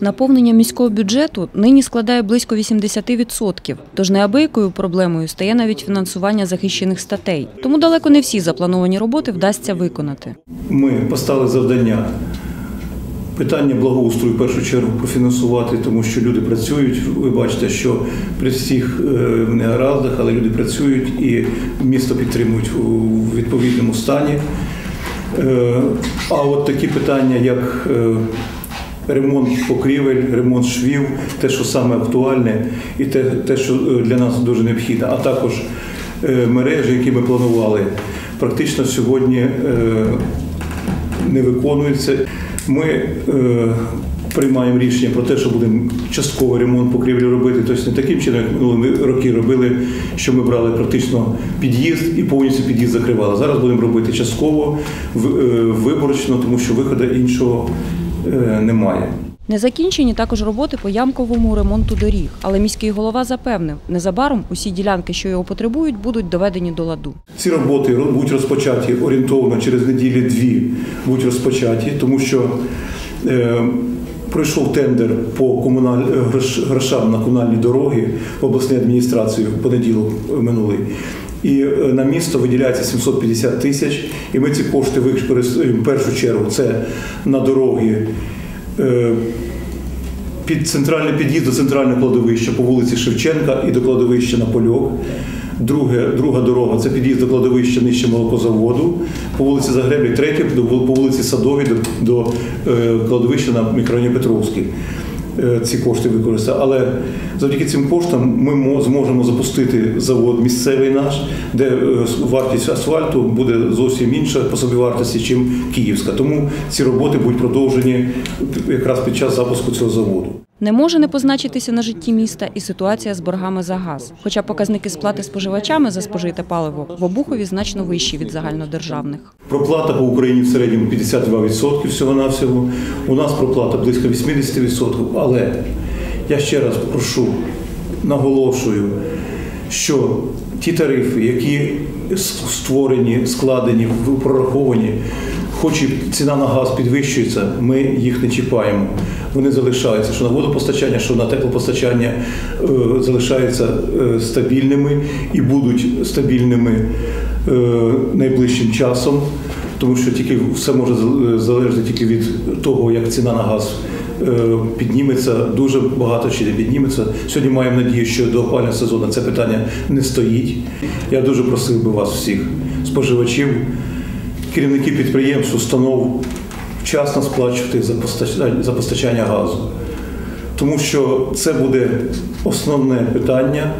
Наповнення міського бюджету нині складає близько 80%, тож неабиякою проблемою стає навіть фінансування захищених статей. Тому далеко не всі заплановані роботи вдасться виконати. Ми поставили завдання питання благоустрою в першу чергу профінансувати, тому що люди працюють. Ви бачите, що при всіх е, негараздах, але люди працюють і місто підтримують у відповідному стані. Е, А от такі питання, як е, ремонт покрівель, ремонт швів, те, що саме актуальне, і те, те що е, для нас дуже необхідно, а також е, мережі, які ми планували, практично сьогодні е, не виконуються. Ми приймаємо рішення про те, що будемо частковий ремонт покрівлі робити. Тобто не таким чином, як минулі роки робили, що ми брали практично під'їзд і повністю під'їзд закривали. Зараз будемо робити частково, в- виборочно, тому що виходу іншого немає. Не закінчені також роботи по ямковому ремонту доріг, але міський голова запевнив, незабаром усі ділянки, що його потребують, будуть доведені до ладу. Ці роботи ро- будуть розпочаті орієнтовно через неділі-дві будуть розпочаті, тому що е, пройшов тендер по комуналь... е, грошам на комунальні дороги в обласній адміністрації в понеділок е, минулий. І е, на місто виділяється 750 тисяч, і ми ці кошти використовуємо в першу чергу. Це на дороги. е, під центральний під'їзд до центрального кладовища по вулиці Шевченка і до кладовища на Польок. Друге, друга дорога це під'їзд до кладовища нижче молокозаводу, по вулиці Загреблі, третє по вулиці Садовій до, до е, кладовища на мікрорайоні Петровський. Е, Ці кошти використати. Але завдяки цим коштам ми зможемо запустити завод місцевий наш, де е, вартість асфальту буде зовсім інша по собівартості, ніж київська. Тому ці роботи будуть продовжені якраз під час запуску цього заводу. Не може не позначитися на житті міста і ситуація з боргами за газ. Хоча показники сплати споживачами за спожите паливо в Обухові значно вищі від загальнодержавних. Проплата по Україні в середньому 52% всього-навсього. У нас проплата близько 80%. Але я ще раз прошу, наголошую, що ті тарифи, які створені, складені, прораховані, хоч і ціна на газ підвищується, ми їх не чіпаємо. Вони залишаються, що на водопостачання, що на теплопостачання е, залишаються е, стабільними і будуть стабільними е, найближчим часом, тому що тільки все може зал- залежати тільки від того, як ціна на газ підніметься. Дуже багато ще не підніметься. Сьогодні маємо надію, що до опалювального сезону це питання не стоїть. Я дуже просив би вас всіх, споживачів, керівники підприємств, установ, вчасно сплачувати за постачання газу. Тому що це буде основне питання,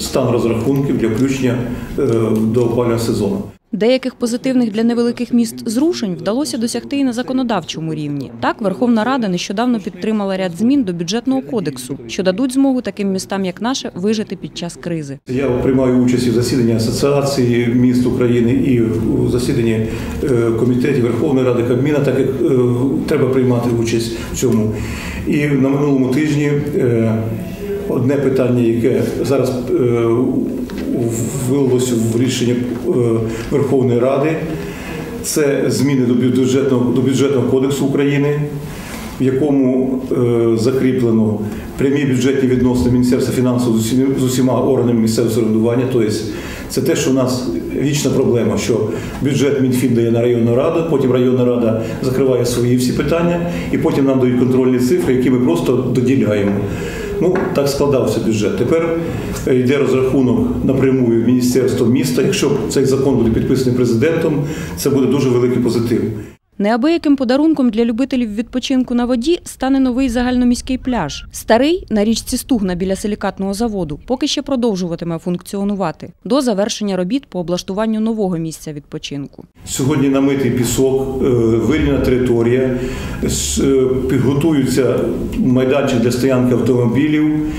стан розрахунків для включення е, до опалювального сезону. Деяких позитивних для невеликих міст зрушень вдалося досягти і на законодавчому рівні. Так, Верховна Рада нещодавно підтримала ряд змін до бюджетного кодексу, що дадуть змогу таким містам, як наше, вижити під час кризи. Я приймаю участь у засіданні Асоціації міст України і у засіданні е, комітетів Верховної Ради Кабміна, так як е, треба приймати участь в цьому. І на минулому тижні е, одне питання, яке зараз вилилося в рішення е, Верховної Ради, це зміни до бюджетного, до бюджетного кодексу України, в якому е, закріплено прямі бюджетні відносини Міністерства фінансів з усіма, органами місцевого самоврядування. Тобто це те, що у нас вічна проблема, що бюджет Мінфін дає на районну раду, потім районна рада закриває свої всі питання, і потім нам дають контрольні цифри, які ми просто доділяємо. Ну, так складався бюджет. Тепер е, йде розрахунок напрямую Міністерства міста. Якщо цей закон буде підписаний президентом, це буде дуже великий позитив. Неабияким подарунком для любителів відпочинку на воді стане новий загальноміський пляж. Старий на річці Стугна біля силікатного заводу поки ще продовжуватиме функціонувати до завершення робіт по облаштуванню нового місця відпочинку. Сьогодні намитий пісок, е, вирівняна територія, е, підготуються майданчик для стоянки автомобілів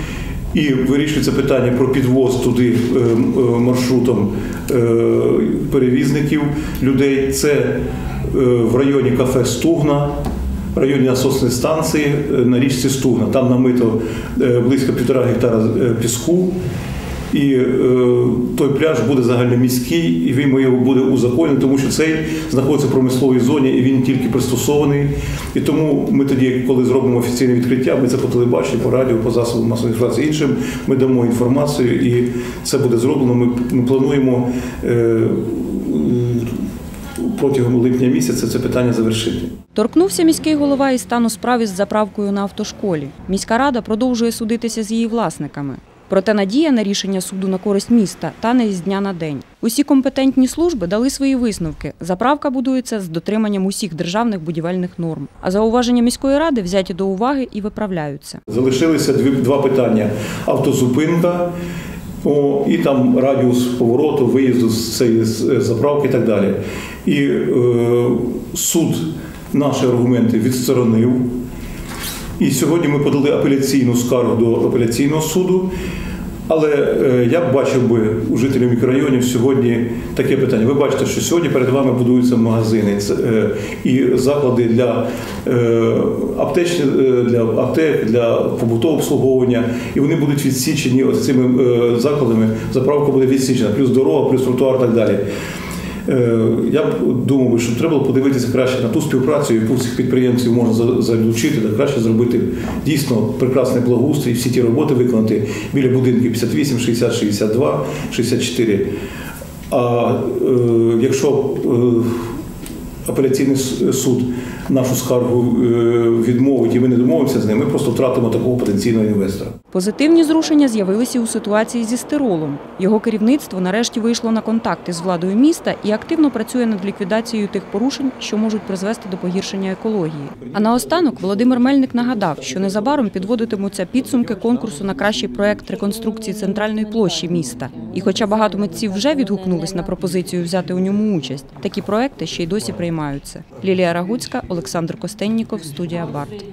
і вирішується питання про підвоз туди е, маршрутом перевізників людей. Це в районі кафе Стугна. В районі насосної станції е, на річці Стугна. Там намито е, близько півтора гектара е, піску. І е, той пляж буде загальноміський, і він його буде узаконений, тому що цей знаходиться в промисловій зоні і він тільки пристосований. І тому ми тоді, коли зробимо офіційне відкриття, ми це по телебаченню, по радіо, по засобам масової інформації іншим, ми дамо інформацію, і це буде зроблено. Ми, ми плануємо. Е, Протягом липня місяця це питання завершити. Торкнувся міський голова і стану справ із заправкою на автошколі. Міська рада продовжує судитися з її власниками. Проте надія на рішення суду на користь міста тане із дня на день. Усі компетентні служби дали свої висновки. Заправка будується з дотриманням усіх державних будівельних норм. А зауваження міської ради взяті до уваги і виправляються. Залишилися два питання: автозупинка. О, і там радіус повороту, виїзду з цієї заправки і так далі. І е, суд наші аргументи відсторонив. І сьогодні ми подали апеляційну скаргу до апеляційного суду. Але е, я б бачив би у жителів мікрорайонів сьогодні таке питання. Ви бачите, що сьогодні перед вами будуються магазини е, і заклади для е, аптечні, для аптек, для побутового обслуговування, і вони будуть відсічені ось цими закладами. Заправка буде відсічена, плюс дорога, плюс тротуар і так далі. Е, Я б думав, що треба подивитися краще на ту співпрацю, яку цих підприємців можна залучити, та краще зробити дійсно прекрасний благоустрій, всі ті роботи виконати біля будинків 58, 60, 62, 64. А е, якщо е, апеляційний суд нашу скаргу е, відмовить і ми не домовимося з ним, ми просто втратимо такого потенційного інвестора. Позитивні зрушення з'явилися у ситуації зі стиролом. Його керівництво нарешті вийшло на контакти з владою міста і активно працює над ліквідацією тих порушень, що можуть призвести до погіршення екології. А наостанок Володимир Мельник нагадав, що незабаром підводитимуться підсумки конкурсу на кращий проект реконструкції центральної площі міста. І хоча багато митців вже відгукнулись на пропозицію взяти у ньому участь, такі проекти ще й досі приймаються. Лілія Рагуцька, Олександр Костенніков, студія Барт.